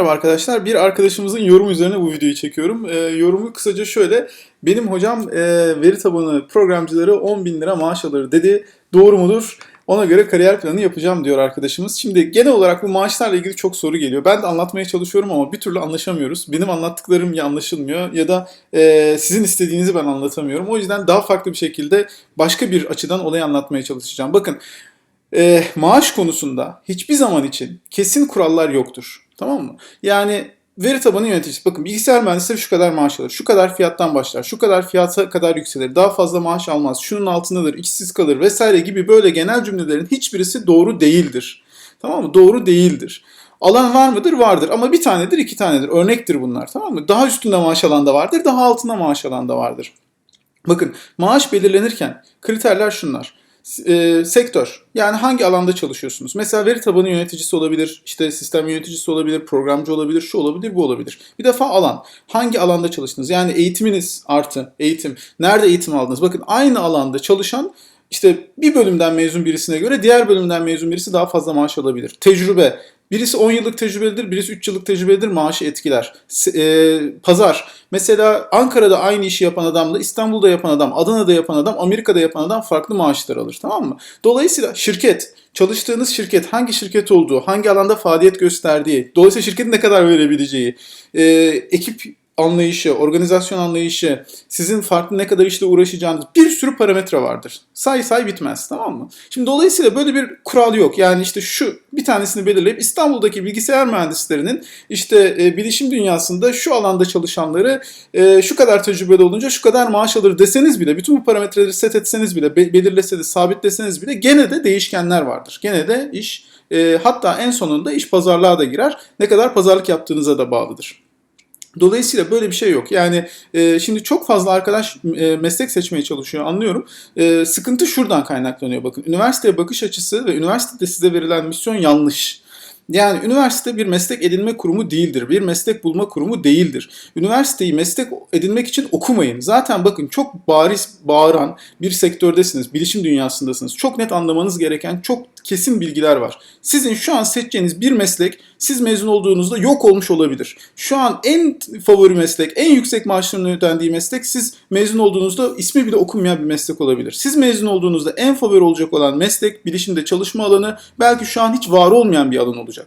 Merhaba arkadaşlar. Bir arkadaşımızın yorum üzerine bu videoyu çekiyorum. Ee, yorumu kısaca şöyle. Benim hocam e, veri tabanı programcıları 10 bin lira maaş alır dedi. Doğru mudur? Ona göre kariyer planı yapacağım diyor arkadaşımız. Şimdi genel olarak bu maaşlarla ilgili çok soru geliyor. Ben de anlatmaya çalışıyorum ama bir türlü anlaşamıyoruz. Benim anlattıklarım ya anlaşılmıyor ya da e, sizin istediğinizi ben anlatamıyorum. O yüzden daha farklı bir şekilde başka bir açıdan olayı anlatmaya çalışacağım. Bakın e, maaş konusunda hiçbir zaman için kesin kurallar yoktur. Tamam mı? Yani veri tabanı yöneticisi bakın bilgisayar mühendisleri şu kadar maaş alır, şu kadar fiyattan başlar, şu kadar fiyata kadar yükselir, daha fazla maaş almaz, şunun altındadır, işsiz kalır vesaire gibi böyle genel cümlelerin hiçbirisi doğru değildir. Tamam mı? Doğru değildir. Alan var mıdır? Vardır. Ama bir tanedir, iki tanedir. Örnektir bunlar. Tamam mı? Daha üstünde maaş alan da vardır, daha altında maaş alan da vardır. Bakın maaş belirlenirken kriterler şunlar. E, sektör. Yani hangi alanda çalışıyorsunuz? Mesela veri tabanı yöneticisi olabilir, işte sistem yöneticisi olabilir, programcı olabilir, şu olabilir, bu olabilir. Bir defa alan. Hangi alanda çalıştınız? Yani eğitiminiz artı eğitim. Nerede eğitim aldınız? Bakın aynı alanda çalışan işte bir bölümden mezun birisine göre diğer bölümden mezun birisi daha fazla maaş alabilir. Tecrübe. Birisi 10 yıllık tecrübelidir, birisi 3 yıllık tecrübelidir, maaşı etkiler. E, pazar. Mesela Ankara'da aynı işi yapan adamla İstanbul'da yapan adam, Adana'da yapan adam, Amerika'da yapan adam farklı maaşlar alır tamam mı? Dolayısıyla şirket, çalıştığınız şirket hangi şirket olduğu, hangi alanda faaliyet gösterdiği, dolayısıyla şirketin ne kadar verebileceği, e, ekip anlayışı, organizasyon anlayışı, sizin farklı ne kadar işle uğraşacağınız bir sürü parametre vardır. Say say bitmez tamam mı? Şimdi dolayısıyla böyle bir kural yok. Yani işte şu bir tanesini belirleyip İstanbul'daki bilgisayar mühendislerinin işte e, bilişim dünyasında şu alanda çalışanları e, şu kadar tecrübeli olunca şu kadar maaş alır deseniz bile, bütün bu parametreleri set etseniz bile, be- belirleseniz, sabitleseniz bile gene de değişkenler vardır. Gene de iş e, hatta en sonunda iş pazarlığa da girer. Ne kadar pazarlık yaptığınıza da bağlıdır. Dolayısıyla böyle bir şey yok. Yani e, şimdi çok fazla arkadaş e, meslek seçmeye çalışıyor anlıyorum. E, sıkıntı şuradan kaynaklanıyor bakın. Üniversiteye bakış açısı ve üniversitede size verilen misyon yanlış. Yani üniversite bir meslek edinme kurumu değildir. Bir meslek bulma kurumu değildir. Üniversiteyi meslek edinmek için okumayın. Zaten bakın çok bariz bağıran bir sektördesiniz. Bilişim dünyasındasınız. Çok net anlamanız gereken çok kesin bilgiler var. Sizin şu an seçeceğiniz bir meslek siz mezun olduğunuzda yok olmuş olabilir. Şu an en favori meslek, en yüksek maaşların ödendiği meslek siz mezun olduğunuzda ismi bile okunmayan bir meslek olabilir. Siz mezun olduğunuzda en favori olacak olan meslek, bilişimde çalışma alanı belki şu an hiç var olmayan bir alan olacak.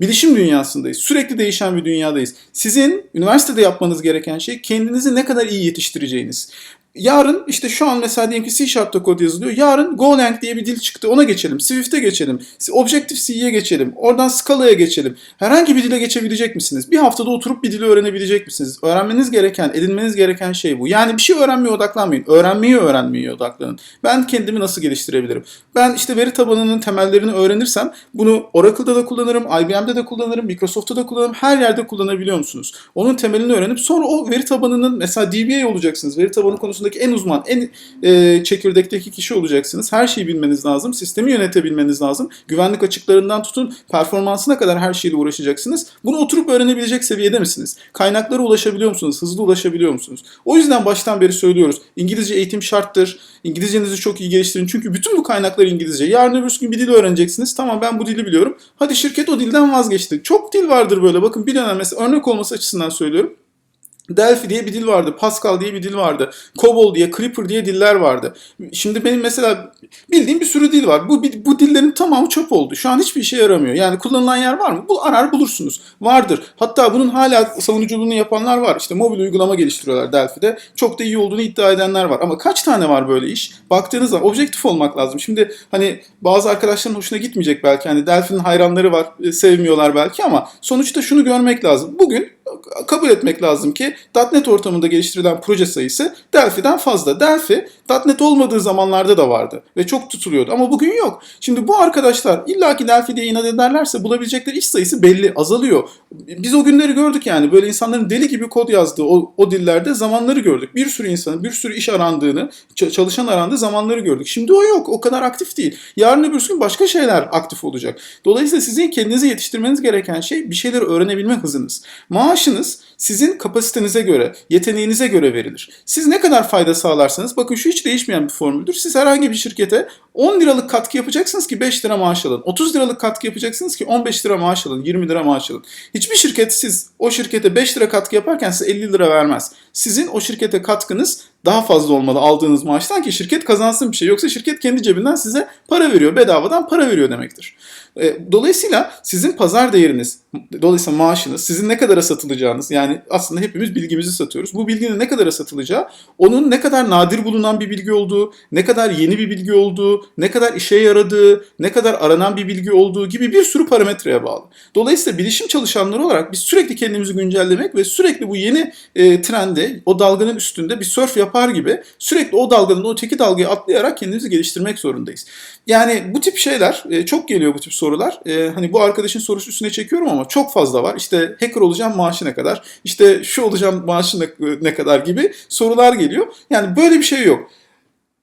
Bilişim dünyasındayız. Sürekli değişen bir dünyadayız. Sizin üniversitede yapmanız gereken şey kendinizi ne kadar iyi yetiştireceğiniz. Yarın işte şu an mesela diyelim ki C Sharp'ta kod yazılıyor. Yarın Golang diye bir dil çıktı. Ona geçelim. Swift'e geçelim. Objective-C'ye geçelim. Oradan Scala'ya geçelim. Herhangi bir dile geçebilecek misiniz? Bir haftada oturup bir dili öğrenebilecek misiniz? Öğrenmeniz gereken, edinmeniz gereken şey bu. Yani bir şey öğrenmeye odaklanmayın. Öğrenmeyi öğrenmeye odaklanın. Ben kendimi nasıl geliştirebilirim? Ben işte veri tabanının temellerini öğrenirsem bunu Oracle'da da kullanırım, IBM'de de kullanırım, Microsoft'ta da kullanırım. Her yerde kullanabiliyor musunuz? Onun temelini öğrenip sonra o veri tabanının mesela DBA olacaksınız. Veri tabanı konusunda konusundaki en uzman, en e, çekirdekteki kişi olacaksınız. Her şeyi bilmeniz lazım. Sistemi yönetebilmeniz lazım. Güvenlik açıklarından tutun performansına kadar her şeyle uğraşacaksınız. Bunu oturup öğrenebilecek seviyede misiniz? Kaynaklara ulaşabiliyor musunuz? Hızlı ulaşabiliyor musunuz? O yüzden baştan beri söylüyoruz. İngilizce eğitim şarttır. İngilizcenizi çok iyi geliştirin. Çünkü bütün bu kaynaklar İngilizce. Yarın öbür gün bir dil öğreneceksiniz. Tamam ben bu dili biliyorum. Hadi şirket o dilden vazgeçti. Çok dil vardır böyle. Bakın bir dönem mesela örnek olması açısından söylüyorum. Delphi diye bir dil vardı, Pascal diye bir dil vardı, COBOL diye, Clipper diye diller vardı. Şimdi benim mesela bildiğim bir sürü dil var. Bu bu dillerin tamamı çöp oldu. Şu an hiçbir işe yaramıyor. Yani kullanılan yer var mı? Bu arar bulursunuz. Vardır. Hatta bunun hala savunuculuğunu yapanlar var. İşte mobil uygulama geliştiriyorlar Delphi'de. Çok da iyi olduğunu iddia edenler var. Ama kaç tane var böyle iş? Baktığınız zaman objektif olmak lazım. Şimdi hani bazı arkadaşların hoşuna gitmeyecek belki. Hani Delphi'nin hayranları var, sevmiyorlar belki ama sonuçta şunu görmek lazım. Bugün kabul etmek lazım ki .NET ortamında geliştirilen proje sayısı Delphi'den fazla. Delphi .NET olmadığı zamanlarda da vardı ve çok tutuluyordu ama bugün yok. Şimdi bu arkadaşlar illaki Delphi diye inat ederlerse bulabilecekleri iş sayısı belli, azalıyor. Biz o günleri gördük yani böyle insanların deli gibi kod yazdığı o, o dillerde zamanları gördük. Bir sürü insanın bir sürü iş arandığını, çalışan arandığı zamanları gördük. Şimdi o yok, o kadar aktif değil. Yarın öbür gün başka şeyler aktif olacak. Dolayısıyla sizin kendinizi yetiştirmeniz gereken şey bir şeyleri öğrenebilme hızınız. Maaşınız sizin kapasitenize göre, yeteneğinize göre verilir. Siz ne kadar fayda sağlarsanız, bakın şu hiç değişmeyen bir formüldür. Siz herhangi bir şirkete 10 liralık katkı yapacaksınız ki 5 lira maaş alın. 30 liralık katkı yapacaksınız ki 15 lira maaş alın, 20 lira maaş alın. Hiçbir şirket siz o şirkete 5 lira katkı yaparken size 50 lira vermez. Sizin o şirkete katkınız daha fazla olmalı aldığınız maaştan ki şirket kazansın bir şey. Yoksa şirket kendi cebinden size para veriyor. Bedavadan para veriyor demektir. E, Dolayısıyla sizin pazar değeriniz, dolayısıyla maaşınız, sizin ne kadara satılacağınız, yani aslında hepimiz bilgimizi satıyoruz. Bu bilginin ne kadara satılacağı, onun ne kadar nadir bulunan bir bilgi olduğu, ne kadar yeni bir bilgi olduğu, ne kadar işe yaradığı, ne kadar aranan bir bilgi olduğu gibi bir sürü parametreye bağlı. Dolayısıyla bilişim çalışanları olarak biz sürekli kendimizi güncellemek ve sürekli bu yeni e, trende, o dalganın üstünde bir surf yapar gibi sürekli o dalganın o teki dalgayı atlayarak kendimizi geliştirmek zorundayız. Yani bu tip şeyler e, çok geliyor bu tip sorular. E, hani bu arkadaşın sorusu üstüne çekiyorum ama çok fazla var. İşte hacker olacağım maaşı ne kadar? İşte şu olacağım maaşı ne, ne kadar gibi sorular geliyor. Yani böyle bir şey yok.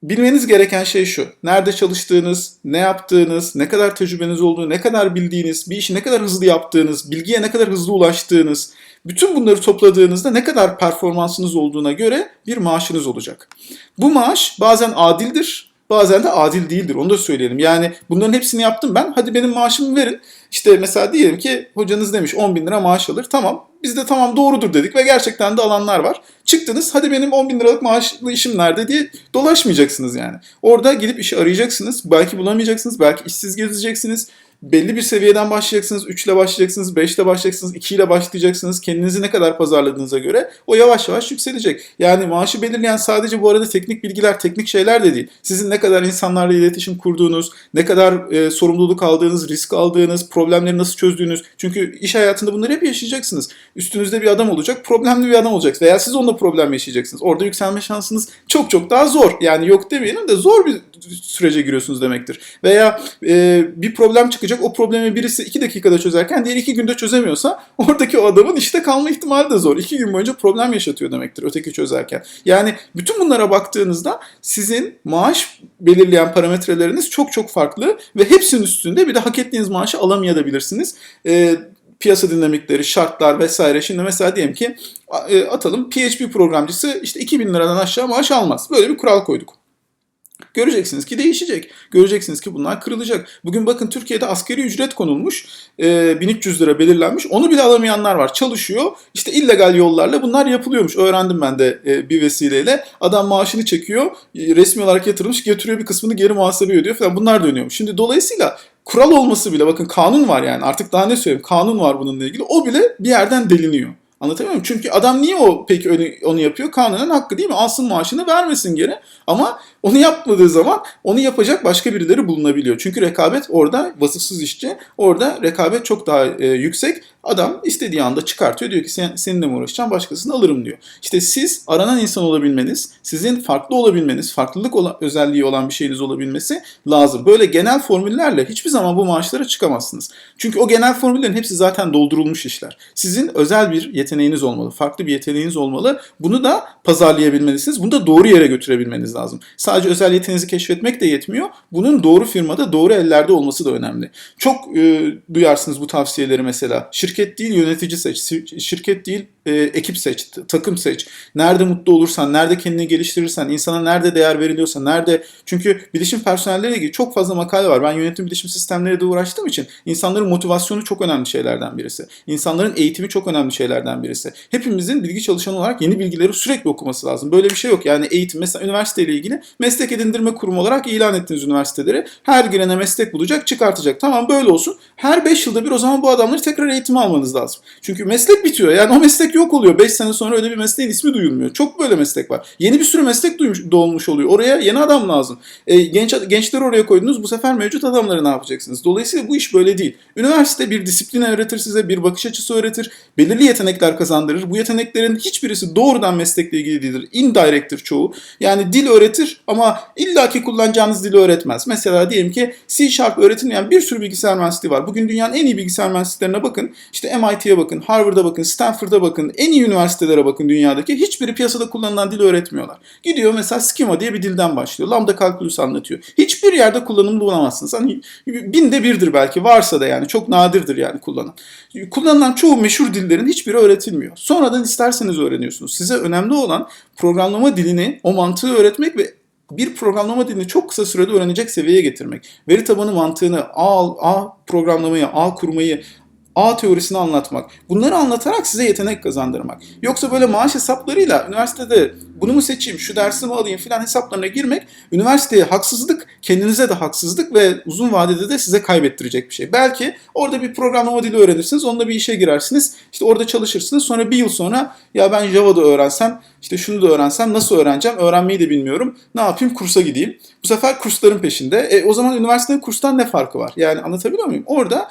Bilmeniz gereken şey şu. Nerede çalıştığınız, ne yaptığınız, ne kadar tecrübeniz olduğu, ne kadar bildiğiniz, bir işi ne kadar hızlı yaptığınız, bilgiye ne kadar hızlı ulaştığınız, bütün bunları topladığınızda ne kadar performansınız olduğuna göre bir maaşınız olacak. Bu maaş bazen adildir, bazen de adil değildir. Onu da söyleyelim. Yani bunların hepsini yaptım ben. Hadi benim maaşımı verin. İşte mesela diyelim ki hocanız demiş 10 bin lira maaş alır. Tamam biz de tamam doğrudur dedik ve gerçekten de alanlar var. Çıktınız hadi benim 10 bin liralık maaşlı işim nerede diye dolaşmayacaksınız yani. Orada gidip işi arayacaksınız. Belki bulamayacaksınız. Belki işsiz gezeceksiniz belli bir seviyeden başlayacaksınız. 3 ile başlayacaksınız, 5 ile başlayacaksınız, 2 ile başlayacaksınız. Kendinizi ne kadar pazarladığınıza göre o yavaş yavaş yükselecek. Yani maaşı belirleyen sadece bu arada teknik bilgiler, teknik şeyler de değil. Sizin ne kadar insanlarla iletişim kurduğunuz, ne kadar e, sorumluluk aldığınız, risk aldığınız, problemleri nasıl çözdüğünüz. Çünkü iş hayatında bunları hep yaşayacaksınız. Üstünüzde bir adam olacak, problemli bir adam olacak veya siz onunla problem yaşayacaksınız. Orada yükselme şansınız çok çok daha zor. Yani yok demeyelim de zor bir sürece giriyorsunuz demektir. Veya e, bir problem çıkacak o problemi birisi 2 dakikada çözerken diğer 2 günde çözemiyorsa oradaki o adamın işte kalma ihtimali de zor. 2 gün boyunca problem yaşatıyor demektir öteki çözerken. Yani bütün bunlara baktığınızda sizin maaş belirleyen parametreleriniz çok çok farklı ve hepsinin üstünde bir de hak ettiğiniz maaşı alamayabilirsiniz. E, piyasa dinamikleri, şartlar vesaire. Şimdi mesela diyelim ki atalım PHP programcısı işte 2000 liradan aşağı maaş almaz. Böyle bir kural koyduk. Göreceksiniz ki değişecek. Göreceksiniz ki bunlar kırılacak. Bugün bakın Türkiye'de askeri ücret konulmuş. E, 1300 lira belirlenmiş. Onu bile alamayanlar var. Çalışıyor. İşte illegal yollarla bunlar yapılıyormuş. Öğrendim ben de e, bir vesileyle. Adam maaşını çekiyor. Resmi olarak yatırmış. Getiriyor bir kısmını geri muhasebe ödüyor falan. Bunlar dönüyormuş. Şimdi dolayısıyla kural olması bile bakın kanun var yani. Artık daha ne söyleyeyim? Kanun var bununla ilgili. O bile bir yerden deliniyor. Anlatabiliyor muyum? Çünkü adam niye o peki onu, onu yapıyor? Kanunen hakkı değil mi? Alsın maaşını vermesin geri. Ama onu yapmadığı zaman onu yapacak başka birileri bulunabiliyor. Çünkü rekabet orada vasıfsız işçi. Orada rekabet çok daha e, yüksek. Adam istediği anda çıkartıyor. Diyor ki Sen, seninle mi uğraşacağım başkasını alırım diyor. İşte siz aranan insan olabilmeniz, sizin farklı olabilmeniz, farklılık olan, özelliği olan bir şeyiniz olabilmesi lazım. Böyle genel formüllerle hiçbir zaman bu maaşlara çıkamazsınız. Çünkü o genel formüllerin hepsi zaten doldurulmuş işler. Sizin özel bir yeteneğiniz olmalı. Farklı bir yeteneğiniz olmalı. Bunu da pazarlayabilmelisiniz. Bunu da doğru yere götürebilmeniz lazım. Sadece özel yeteneğinizi keşfetmek de yetmiyor. Bunun doğru firmada, doğru ellerde olması da önemli. Çok e, duyarsınız bu tavsiyeleri mesela. Şirket değil yönetici seç, şirket değil e, ekip seç, takım seç. Nerede mutlu olursan, nerede kendini geliştirirsen, insana nerede değer veriliyorsa, nerede... Çünkü bilişim personelleriyle ilgili çok fazla makale var. Ben yönetim bilişim sistemleriyle de uğraştığım için insanların motivasyonu çok önemli şeylerden birisi. İnsanların eğitimi çok önemli şeylerden birisi. Hepimizin bilgi çalışanı olarak yeni bilgileri sürekli okuması lazım. Böyle bir şey yok. Yani eğitim mesela üniversiteyle ilgili meslek edindirme kurumu olarak ilan ettiğiniz üniversiteleri her girene meslek bulacak, çıkartacak. Tamam böyle olsun. Her 5 yılda bir o zaman bu adamları tekrar eğitime almanız lazım. Çünkü meslek bitiyor. Yani o meslek yok oluyor. 5 sene sonra öyle bir mesleğin ismi duyulmuyor. Çok böyle meslek var. Yeni bir sürü meslek duymuş, doğmuş oluyor. Oraya yeni adam lazım. E, genç gençleri oraya koydunuz. Bu sefer mevcut adamları ne yapacaksınız? Dolayısıyla bu iş böyle değil. Üniversite bir disiplin öğretir size, bir bakış açısı öğretir. Belirli yetenekler kazandırır. Bu yeteneklerin hiçbirisi doğrudan meslekle ilgili değildir. Indirect'tir çoğu. Yani dil öğretir ama illaki kullanacağınız dili öğretmez. Mesela diyelim ki C Sharp öğretilmeyen bir sürü bilgisayar mühendisliği var. Bugün dünyanın en iyi bilgisayar mühendisliklerine bakın. İşte MIT'ye bakın, Harvard'a bakın, Stanford'a bakın, en iyi üniversitelere bakın dünyadaki. Hiçbiri piyasada kullanılan dili öğretmiyorlar. Gidiyor mesela Schema diye bir dilden başlıyor. Lambda kalkülüs anlatıyor. Hiçbir yerde kullanımlı bulamazsınız. Hani binde birdir belki varsa da yani çok nadirdir yani kullanan. Kullanılan çoğu meşhur dillerin hiçbiri öğretilmiyor. Sonradan isterseniz öğreniyorsunuz. Size önemli olan programlama dilini, o mantığı öğretmek ve bir programlama dilini çok kısa sürede öğrenecek seviyeye getirmek. Veri tabanı mantığını, ağ, ağ programlamayı, ağ kurmayı, ağ teorisini anlatmak. Bunları anlatarak size yetenek kazandırmak. Yoksa böyle maaş hesaplarıyla üniversitede bunu mu seçeyim, şu dersi mi alayım filan hesaplarına girmek üniversiteye haksızlık, kendinize de haksızlık ve uzun vadede de size kaybettirecek bir şey. Belki orada bir programlama dili öğrenirsiniz, onunla bir işe girersiniz. İşte orada çalışırsınız. Sonra bir yıl sonra ya ben Java'da öğrensem, işte şunu da öğrensem nasıl öğreneceğim? Öğrenmeyi de bilmiyorum. Ne yapayım? Kursa gideyim. Bu sefer kursların peşinde. E, o zaman üniversitenin kurstan ne farkı var? Yani anlatabiliyor muyum? Orada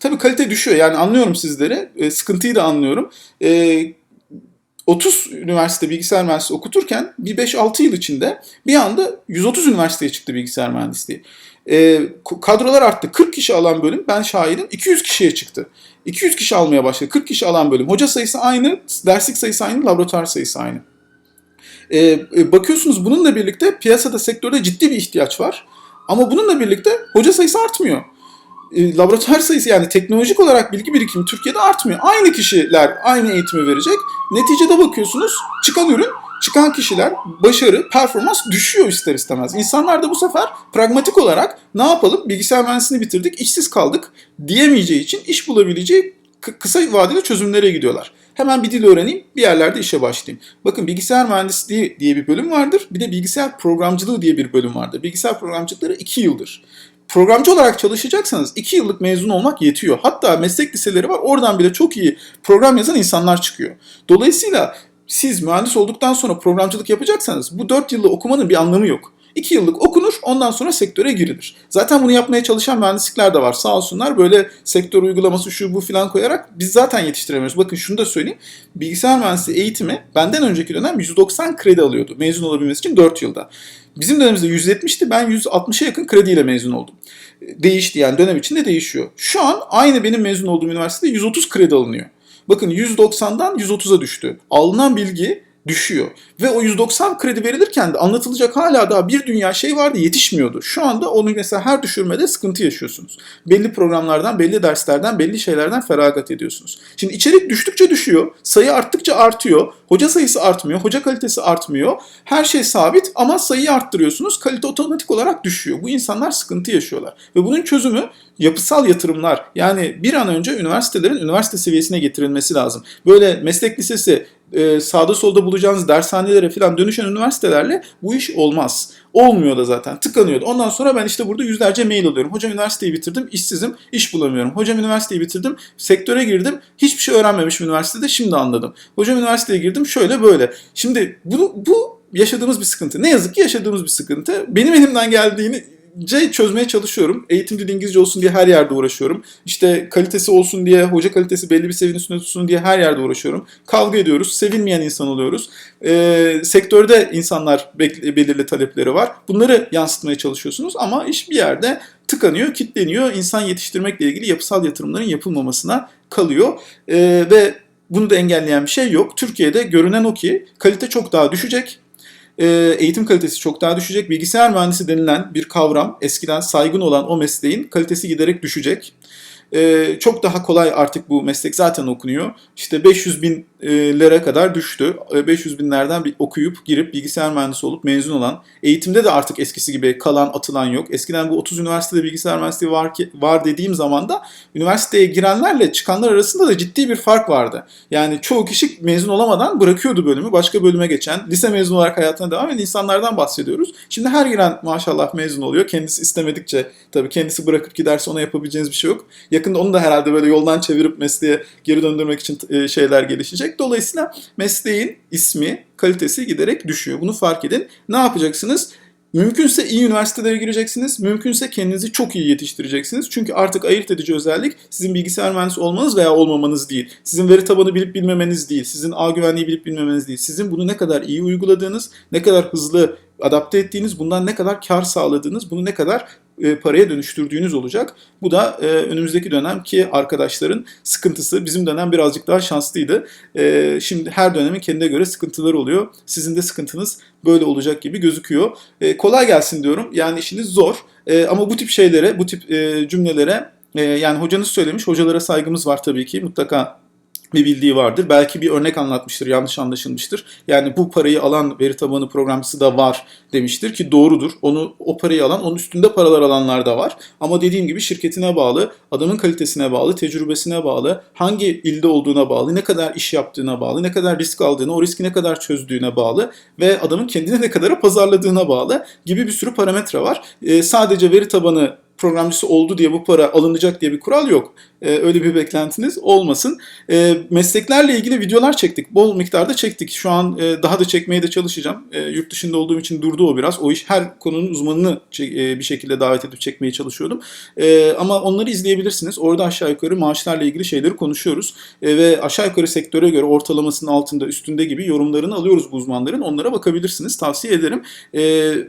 tabii kalite düşüyor. Yani anlıyorum sizleri. E, sıkıntıyı da anlıyorum. E, 30 üniversite bilgisayar mühendisliği okuturken bir 5-6 yıl içinde bir anda 130 üniversiteye çıktı bilgisayar mühendisliği. E, kadrolar arttı. 40 kişi alan bölüm ben şahidim 200 kişiye çıktı. 200 kişi almaya başladı. 40 kişi alan bölüm. Hoca sayısı aynı, derslik sayısı aynı, laboratuvar sayısı aynı. E, bakıyorsunuz bununla birlikte piyasada, sektörde ciddi bir ihtiyaç var. Ama bununla birlikte hoca sayısı artmıyor e, laboratuvar sayısı yani teknolojik olarak bilgi birikimi Türkiye'de artmıyor. Aynı kişiler aynı eğitimi verecek. Neticede bakıyorsunuz çıkan ürün, çıkan kişiler başarı, performans düşüyor ister istemez. İnsanlar da bu sefer pragmatik olarak ne yapalım bilgisayar mühendisliğini bitirdik, işsiz kaldık diyemeyeceği için iş bulabileceği kısa vadeli çözümlere gidiyorlar. Hemen bir dil öğreneyim, bir yerlerde işe başlayayım. Bakın bilgisayar mühendisliği diye bir bölüm vardır. Bir de bilgisayar programcılığı diye bir bölüm vardır. Bilgisayar programcılıkları 2 yıldır programcı olarak çalışacaksanız 2 yıllık mezun olmak yetiyor. Hatta meslek liseleri var. Oradan bile çok iyi program yazan insanlar çıkıyor. Dolayısıyla siz mühendis olduktan sonra programcılık yapacaksanız bu 4 yılda okumanın bir anlamı yok. 2 yıllık okunur ondan sonra sektöre girilir. Zaten bunu yapmaya çalışan mühendislikler de var sağ olsunlar böyle sektör uygulaması şu bu filan koyarak biz zaten yetiştiremiyoruz. Bakın şunu da söyleyeyim bilgisayar mühendisliği eğitimi benden önceki dönem 190 kredi alıyordu mezun olabilmesi için 4 yılda. Bizim dönemimizde 170'ti ben 160'a yakın krediyle mezun oldum. Değişti yani dönem içinde değişiyor. Şu an aynı benim mezun olduğum üniversitede 130 kredi alınıyor. Bakın 190'dan 130'a düştü. Alınan bilgi düşüyor. Ve o 190 kredi verilirken de anlatılacak hala daha bir dünya şey vardı yetişmiyordu. Şu anda onu mesela her düşürmede sıkıntı yaşıyorsunuz. Belli programlardan, belli derslerden, belli şeylerden feragat ediyorsunuz. Şimdi içerik düştükçe düşüyor, sayı arttıkça artıyor, hoca sayısı artmıyor, hoca kalitesi artmıyor. Her şey sabit ama sayıyı arttırıyorsunuz, kalite otomatik olarak düşüyor. Bu insanlar sıkıntı yaşıyorlar. Ve bunun çözümü yapısal yatırımlar. Yani bir an önce üniversitelerin üniversite seviyesine getirilmesi lazım. Böyle meslek lisesi, e, sağda solda bulacağınız dershanelere falan dönüşen üniversitelerle bu iş olmaz. Olmuyor da zaten. Tıkanıyordu. Ondan sonra ben işte burada yüzlerce mail alıyorum. Hocam üniversiteyi bitirdim, işsizim, iş bulamıyorum. Hocam üniversiteyi bitirdim, sektöre girdim, hiçbir şey öğrenmemişim üniversitede, şimdi anladım. Hocam üniversiteye girdim, şöyle böyle. Şimdi bunu, bu yaşadığımız bir sıkıntı. Ne yazık ki yaşadığımız bir sıkıntı. Benim elimden geldiğini C çözmeye çalışıyorum. Eğitim dili İngilizce olsun diye her yerde uğraşıyorum. İşte kalitesi olsun diye, hoca kalitesi belli bir seviyenin üstünde tutsun diye her yerde uğraşıyorum. Kavga ediyoruz, sevilmeyen insan oluyoruz. Ee, sektörde insanlar belirli talepleri var. Bunları yansıtmaya çalışıyorsunuz ama iş bir yerde tıkanıyor, kitleniyor. İnsan yetiştirmekle ilgili yapısal yatırımların yapılmamasına kalıyor. Ee, ve bunu da engelleyen bir şey yok. Türkiye'de görünen o ki kalite çok daha düşecek e, eğitim kalitesi çok daha düşecek. Bilgisayar mühendisi denilen bir kavram eskiden saygın olan o mesleğin kalitesi giderek düşecek. E, çok daha kolay artık bu meslek zaten okunuyor. İşte 500 bin lira kadar düştü. 500 binlerden bir okuyup girip bilgisayar mühendisi olup mezun olan eğitimde de artık eskisi gibi kalan atılan yok. Eskiden bu 30 üniversitede bilgisayar mühendisliği var ki var dediğim zaman da üniversiteye girenlerle çıkanlar arasında da ciddi bir fark vardı. Yani çoğu kişi mezun olamadan bırakıyordu bölümü. Başka bölüme geçen, lise mezunu olarak hayatına devam eden insanlardan bahsediyoruz. Şimdi her giren maşallah mezun oluyor. Kendisi istemedikçe tabii kendisi bırakıp giderse ona yapabileceğiniz bir şey yok. Yakında onu da herhalde böyle yoldan çevirip mesleğe geri döndürmek için şeyler gelişecek. Dolayısıyla mesleğin ismi, kalitesi giderek düşüyor. Bunu fark edin. Ne yapacaksınız? Mümkünse iyi üniversitelere gireceksiniz. Mümkünse kendinizi çok iyi yetiştireceksiniz. Çünkü artık ayırt edici özellik sizin bilgisayar mühendisi olmanız veya olmamanız değil. Sizin veri tabanı bilip bilmemeniz değil. Sizin ağ güvenliği bilip bilmemeniz değil. Sizin bunu ne kadar iyi uyguladığınız, ne kadar hızlı adapte ettiğiniz, bundan ne kadar kar sağladığınız, bunu ne kadar e, paraya dönüştürdüğünüz olacak. Bu da e, önümüzdeki dönemki arkadaşların sıkıntısı. Bizim dönem birazcık daha şanslıydı. E, şimdi her dönemin kendine göre sıkıntıları oluyor. Sizin de sıkıntınız böyle olacak gibi gözüküyor. E, kolay gelsin diyorum. Yani işiniz zor. E, ama bu tip şeylere, bu tip e, cümlelere e, yani hocanız söylemiş. Hocalara saygımız var tabii ki. Mutlaka bir bildiği vardır. Belki bir örnek anlatmıştır, yanlış anlaşılmıştır. Yani bu parayı alan veri tabanı programcısı da var demiştir ki doğrudur. Onu o parayı alan, onun üstünde paralar alanlar da var. Ama dediğim gibi şirketine bağlı, adamın kalitesine bağlı, tecrübesine bağlı, hangi ilde olduğuna bağlı, ne kadar iş yaptığına bağlı, ne kadar risk aldığına, o riski ne kadar çözdüğüne bağlı ve adamın kendini ne kadar pazarladığına bağlı gibi bir sürü parametre var. Ee, sadece veri tabanı programcısı oldu diye bu para alınacak diye bir kural yok. Ee, öyle bir beklentiniz olmasın. Ee, mesleklerle ilgili videolar çektik. Bol miktarda çektik. Şu an e, daha da çekmeye de çalışacağım. E, yurt dışında olduğum için durdu o biraz. O iş her konunun uzmanını e, bir şekilde davet edip çekmeye çalışıyordum. E, ama onları izleyebilirsiniz. Orada aşağı yukarı maaşlarla ilgili şeyleri konuşuyoruz. E, ve aşağı yukarı sektöre göre ortalamasının altında üstünde gibi yorumlarını alıyoruz bu uzmanların. Onlara bakabilirsiniz. Tavsiye ederim. E,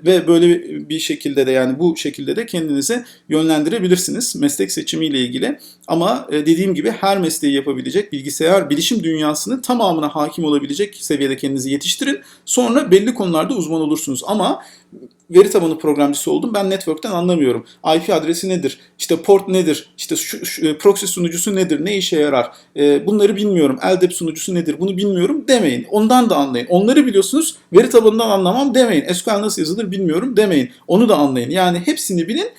ve böyle bir şekilde de yani bu şekilde de kendinizi yönlendirebilirsiniz meslek seçimiyle ilgili. Ama e, dediğim gibi her mesleği yapabilecek bilgisayar bilişim dünyasının tamamına hakim olabilecek seviyede kendinizi yetiştirin. Sonra belli konularda uzman olursunuz. Ama veri tabanı programcısı oldum. Ben network'ten anlamıyorum. IP adresi nedir? İşte port nedir? İşte şu, şu, e, proxy sunucusu nedir? Ne işe yarar? E, bunları bilmiyorum. LDAP sunucusu nedir? Bunu bilmiyorum demeyin. Ondan da anlayın. Onları biliyorsunuz. Veri tabanından anlamam demeyin. SQL nasıl yazılır bilmiyorum demeyin. Onu da anlayın. Yani hepsini bilin.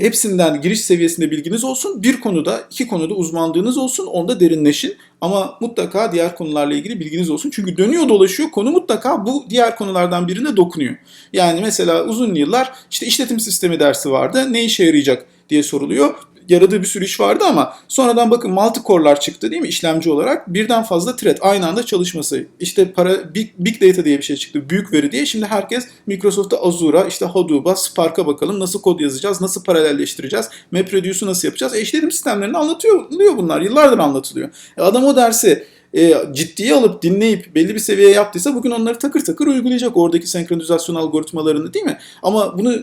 Hepsinden giriş seviyesinde bilginiz olsun. Bir konuda, iki konuda uzmanlığınız olsun. Onda derinleşin. Ama mutlaka diğer konularla ilgili bilginiz olsun. Çünkü dönüyor dolaşıyor konu mutlaka bu diğer konulardan birine dokunuyor. Yani mesela uzun yıllar işte işletim sistemi dersi vardı. Ne işe yarayacak diye soruluyor yaradığı bir sürü iş vardı ama sonradan bakın multi-core'lar çıktı değil mi işlemci olarak? Birden fazla thread aynı anda çalışması. İşte para big, big data diye bir şey çıktı. Büyük veri diye. Şimdi herkes Microsoft'ta Azure'a, işte Hadoop'a, Spark'a bakalım nasıl kod yazacağız, nasıl paralelleştireceğiz, MapReduce'u nasıl yapacağız? E işletim sistemlerini anlatıyor bunlar. Yıllardır anlatılıyor. E adam o dersi e, ciddiye alıp dinleyip belli bir seviyeye yaptıysa bugün onları takır takır uygulayacak oradaki senkronizasyon algoritmalarını değil mi? Ama bunu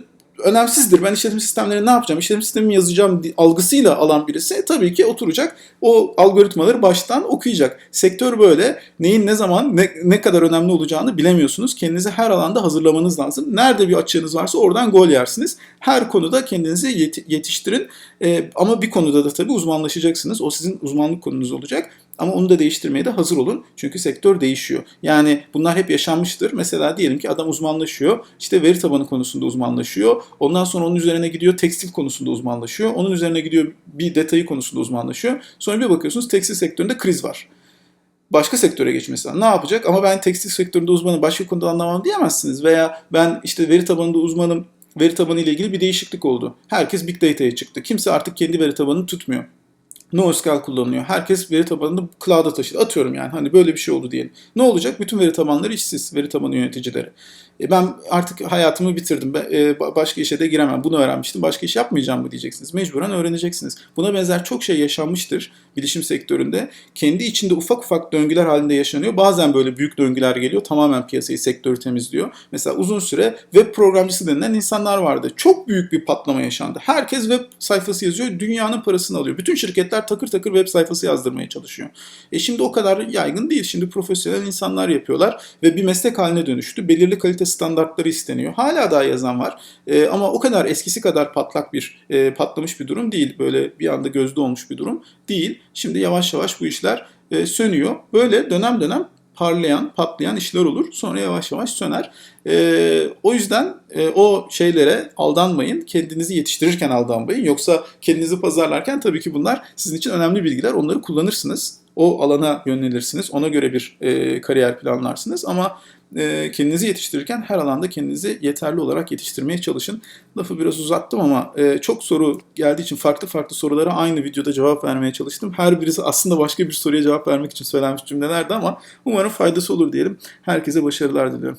önemsizdir. Ben işletim sistemleri ne yapacağım? İşletim sistemi yazacağım algısıyla alan birisi tabii ki oturacak. O algoritmaları baştan okuyacak. Sektör böyle. Neyin ne zaman ne, ne kadar önemli olacağını bilemiyorsunuz. Kendinizi her alanda hazırlamanız lazım. Nerede bir açığınız varsa oradan gol yersiniz. Her konuda kendinizi yet- yetiştirin. Ee, ama bir konuda da tabii uzmanlaşacaksınız. O sizin uzmanlık konunuz olacak. Ama onu da değiştirmeye de hazır olun. Çünkü sektör değişiyor. Yani bunlar hep yaşanmıştır. Mesela diyelim ki adam uzmanlaşıyor. İşte veri tabanı konusunda uzmanlaşıyor. Ondan sonra onun üzerine gidiyor tekstil konusunda uzmanlaşıyor. Onun üzerine gidiyor bir detayı konusunda uzmanlaşıyor. Sonra bir bakıyorsunuz tekstil sektöründe kriz var. Başka sektöre geçmesi Ne yapacak? Ama ben tekstil sektöründe uzmanım, başka konuda anlamam diyemezsiniz. Veya ben işte veri tabanında uzmanım, veri tabanı ile ilgili bir değişiklik oldu. Herkes Big Data'ya çıktı. Kimse artık kendi veri tabanını tutmuyor. NoSQL kullanılıyor. Herkes veri tabanını cloud'a taşıdı. Atıyorum yani hani böyle bir şey oldu diyelim. Ne olacak? Bütün veri tabanları işsiz, veri tabanı yöneticileri. E ben artık hayatımı bitirdim. Ben, e, başka işe de giremem. Bunu öğrenmiştim. Başka iş yapmayacağım mı diyeceksiniz. Mecburen öğreneceksiniz. Buna benzer çok şey yaşanmıştır bilişim sektöründe. Kendi içinde ufak ufak döngüler halinde yaşanıyor. Bazen böyle büyük döngüler geliyor. Tamamen piyasayı, sektörü temizliyor. Mesela uzun süre web programcısı denilen insanlar vardı. Çok büyük bir patlama yaşandı. Herkes web sayfası yazıyor. Dünyanın parasını alıyor. Bütün şirketler takır takır web sayfası yazdırmaya çalışıyor. E şimdi o kadar yaygın değil. Şimdi profesyonel insanlar yapıyorlar ve bir meslek haline dönüştü. Belirli kalite standartları isteniyor. Hala daha yazan var. E, ama o kadar eskisi kadar patlak bir e, patlamış bir durum değil. Böyle bir anda gözde olmuş bir durum değil. Şimdi yavaş yavaş bu işler e, sönüyor. Böyle dönem dönem parlayan, patlayan işler olur. Sonra yavaş yavaş söner. E, o yüzden e, o şeylere aldanmayın. Kendinizi yetiştirirken aldanmayın. Yoksa kendinizi pazarlarken tabii ki bunlar sizin için önemli bilgiler. Onları kullanırsınız. O alana yönelirsiniz. Ona göre bir e, kariyer planlarsınız. Ama e, kendinizi yetiştirirken her alanda kendinizi yeterli olarak yetiştirmeye çalışın. Lafı biraz uzattım ama e, çok soru geldiği için farklı farklı sorulara aynı videoda cevap vermeye çalıştım. Her birisi aslında başka bir soruya cevap vermek için söylenmiş cümlelerdi ama umarım faydası olur diyelim. Herkese başarılar diliyorum.